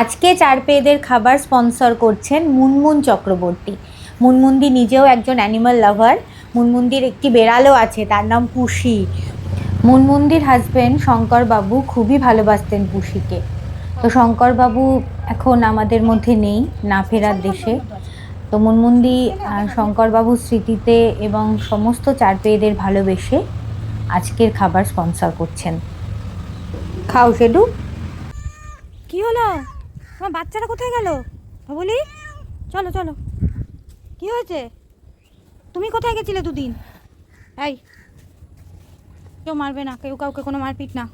আজকে চার পেয়েদের খাবার স্পন্সর করছেন মুনমুন চক্রবর্তী। মুনমুন্দি নিজেও একজন অ্যানিমাল লাভার। মুনমুন্দির একটি বেড়ালও আছে, তার নাম পুষি মুনমুন্দির হাজবেন্ড শঙ্করবাবু খুবই ভালোবাসতেন পুষিকে তো শঙ্করবাবু এখন আমাদের মধ্যে নেই, না ফেরার দেশে। তো মুনমুন্দি শঙ্করবাবুর স্মৃতিতে এবং সমস্ত চার পেয়েদের ভালোবেসে আজকের খাবার স্পন্সর করছেন। খাও সেডু কি হলো? তোমার বাচ্চারা কোথায় গেল? বলি চলো চলো। কি হয়েছে? তুমি কোথায় গেছিলে দুদিন? এই, কেউ মারবে না, কেউ কাউকে কোনো মারপিট না।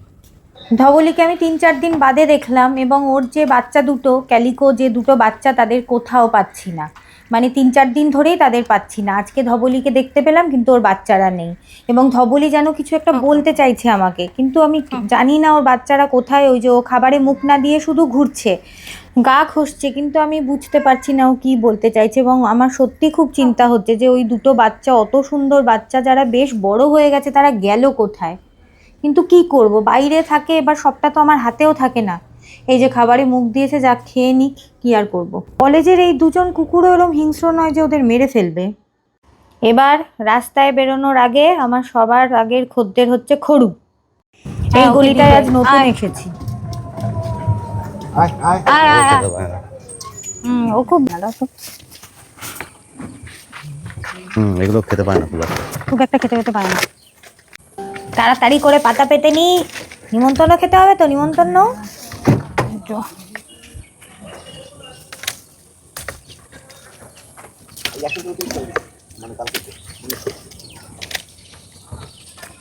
ধবলিকে আমি তিন চার দিন বাদে দেখলাম এবং ওর যে বাচ্চা দুটো, ক্যালিকো যে দুটো বাচ্চা, তাদের কোথাও পাচ্ছি না। মানে তিন চার দিন ধরেই তাদের পাচ্ছি না। আজকে ধবলিকে দেখতে পেলাম কিন্তু ওর বাচ্চারা নেই। এবং ধবলি যেন কিছু একটা বলতে চাইছে আমাকে কিন্তু আমি জানি না ওর বাচ্চারা কোথায় ওই যে ও খাবারে মুখ না দিয়ে শুধু ঘুরছে। গা খসছে কিন্তু আমি বুঝতে পারছি না ও কী বলতে চাইছে। এবং আমার সত্যি খুব চিন্তা হচ্ছে যে ওই দুটো বাচ্চা অত সুন্দর বাচ্চা যারা বেশ বড় হয়ে গেছে তারা গেল কোথায়? কিন্তু কি করব? বাইরে থাকে এবার সবটা তো আমার হাতেও থাকে না। এই যে খাবারে মুখ দিয়েছে যা খেয়ে নিক কি আর করব। কলেজের এই দুজন কুকুরও এরম হিংস্র নয় যে ওদের মেরে ফেলবে। এবার রাস্তায় বেরোনোর আগে আমার সবার আগের খদ্দের হচ্ছে খড়ু। এই গলিটায় আজ নতুন এসেছি। ও খুব ভালো তো হুম এগুলো খেতে পারে না খুব একটা। খুব একটা খেতে খেতে পারে না। তাড়াতাড়ি করে পাতা পেতে নি। নিমন্ত্রণ খেতে হবে তো নিমন্ত্রণ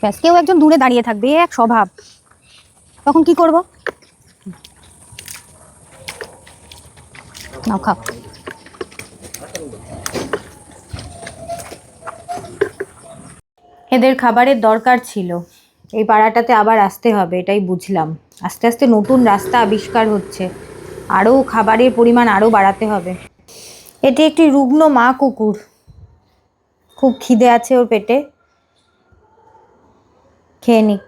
ব্যাস, কেউ একজন দূরে দাঁড়িয়ে থাকবে, এক স্বভাব। তখন কি করব? নাও, খাও। এদের খাবারের দরকার ছিল। এই পাড়াটাতে আবার আসতে হবে, এটাই বুঝলাম। আস্তে আস্তে নতুন রাস্তা আবিষ্কার হচ্ছে। আরও খাবারের পরিমাণ আরও বাড়াতে হবে। এটি একটি রুগ্ন মা কুকুর। খুব খিদে আছে ওর পেটে। খেয়ে নিক।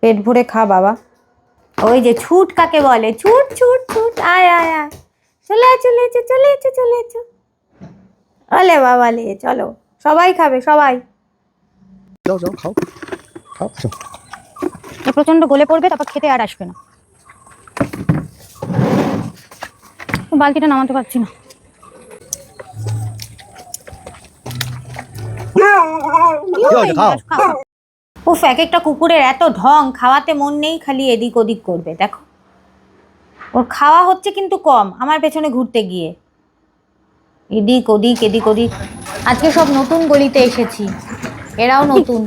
পেট ভরে খা, বাবা। ওই যে ছুট কাকে বলে? ছুট ছুট ছুট। আয় আয় আয়। চলে চলে চলে চলে ওলে বাবা লে চলো। সবাই খাবে, সবাই। যাও যাও খাও খাও। প্রচণ্ড গলে পড়বে তারপর খেতে আর আসবে না। বালতিটা নামাতে পারছি না। উফ এক একটা কুকুরের এত ঢং খাওয়াতে মন নেই খালি এদিক ওদিক করবে দেখো। ওর খাওয়া হচ্ছে কিন্তু কম আমার পেছনে ঘুরতে গিয়ে। এদিক ওদিক এদিক ওদিক। আজকে সব নতুন গলিতে এসেছি এরাও নতুন।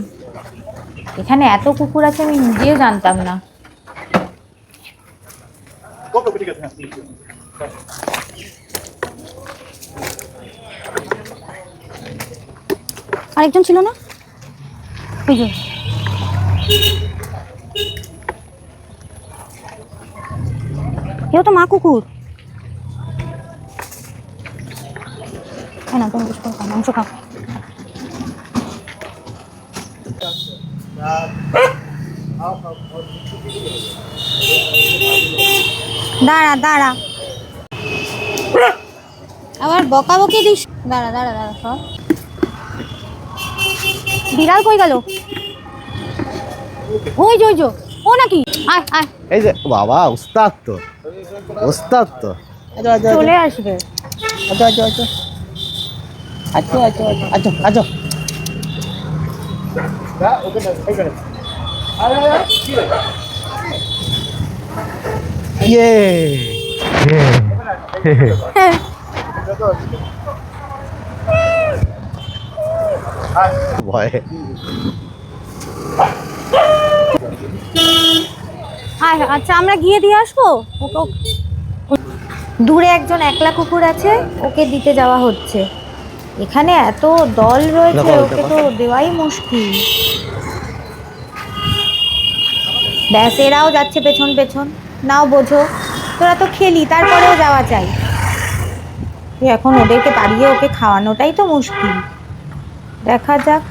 এখানে এত কুকুর আছে আমি নিজেও জানতাম না। আরেকজন ছিল না? যে। এও তো মা কুকুর। না তুমি কিছু করো মাংস খাও। দাঁড়া দাঁড়া। আবার বকাবকি দিস। দাঁড়া দাঁড়া দাঁড়া সব বিড়াল কই গেল? ওই যে ওই যে। ও নাকি? আয় আয়। এই যে বাবা উস্তাদ তো। উস্তাদ তো। আচ্ছা আচ্ছা চলে আসবে। আচ্ছা আচ্ছা। আচ্ছা আচ্ছা আচ্ছা। আচ্ছা আচ্ছা। ইয়ে। ভয়ে। আয় আচ্ছা আমরা গিয়ে দিয়ে আসব? দূরে একজন একলা কুকুর আছে ওকে দিতে যাওয়া হচ্ছে। এখানে এত দল রয়েছে ওকে তো দেওয়াই মুশকিল। ব্যাস এরাও যাচ্ছে পেছন পেছন। নাও বোঝো। তোরা তো খেলি তারপরেও যাওয়া চাই। এখন ওদেরকে তাড়িয়ে ওকে খাওয়ানোটাই তো মুশকিল। দেখা যাক।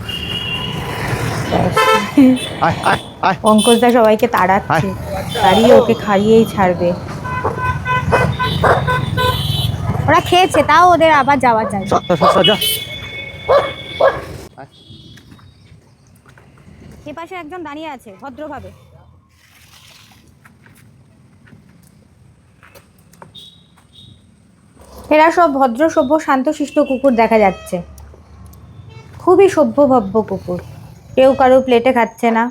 পঙ্কজদা সবাইকে তাড়াচ্ছে। তাড়িয়ে ওকে খাইয়েই ছাড়বে। ওরা খেয়েছে তাও ওদের আবার যাওয়া যায়। যা। এ পাশে একজন দাঁড়িয়ে আছে ভদ্রভাবে। এরা সব ভদ্র সভ্য শান্তশিষ্ট কুকুর দেখা যাচ্ছে। খুবই সভ্যভব্য কুকুর। কেউ কারও প্লেটে খাচ্ছে না।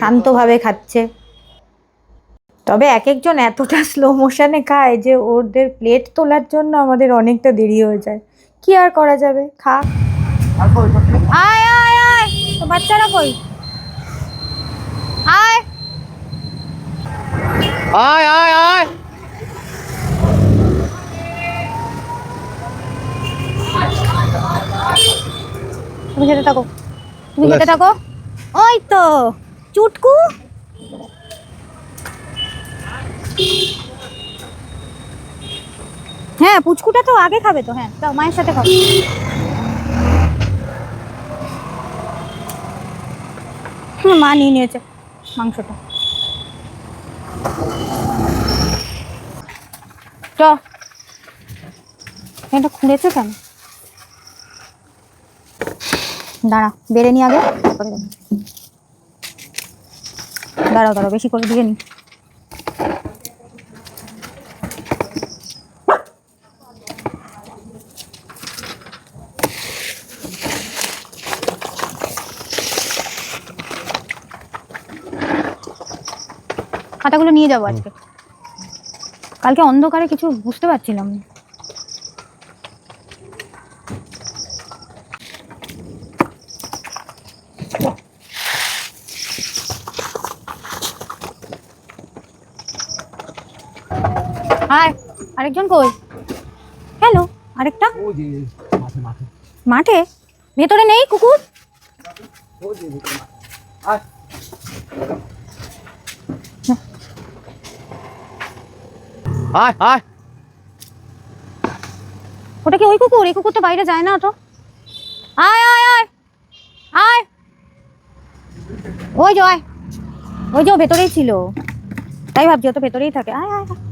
শান্তভাবে খাচ্ছে। তবে এক একজন এতটা স্লো মোশনে খায় যে ওদের প্লেট তোলার জন্য আমাদের অনেকটা দেরি হয়ে যায়। কি আর করা যাবে? খা। আয় আয় আয়! তো বাচ্চারা কই? আয়! আয় আয় আয়! তুমি খেতে থাকো। তুমি খেতে থাকো। ওই তো চুটকু। হ্যাঁ পুচকুটা তো আগে খাবে তো হ্যাঁ যাও মায়ের সাথে খাবে মা নিয়ে নিয়েছে মাংসটা। চ। এটা কেন? দাঁড়া, বেড়ে নি আগে। দাঁড়াও দাঁড়াও, বেশি করে দিয়ে নি। খাতাগুলো নিয়ে যাব আজকে। কালকে অন্ধকারে কিছু বুঝতে পারছিলাম না। হাই আরেকজন কই? হ্যালো আরেকটা? মাঠে ভেতরে নেই কুকুর? আয় আয় ওটা কি ওই কুকুর? এই কুকুর তো বাইরে যায় না তো আয় আয় আয়। আয়। ওই যে, আয়। ওই যে ভেতরেই ছিল। তাই ভাবছি ও তো ভেতরেই থাকে। আয় আয়।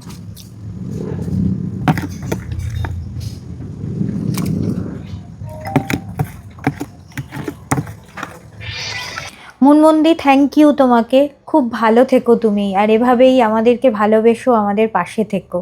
মুনমুন্দি থ্যাংক ইউ তোমাকে। খুব ভালো থেকো তুমি, আর এভাবেই আমাদেরকে ভালোবেসো, আমাদের পাশে থেকো।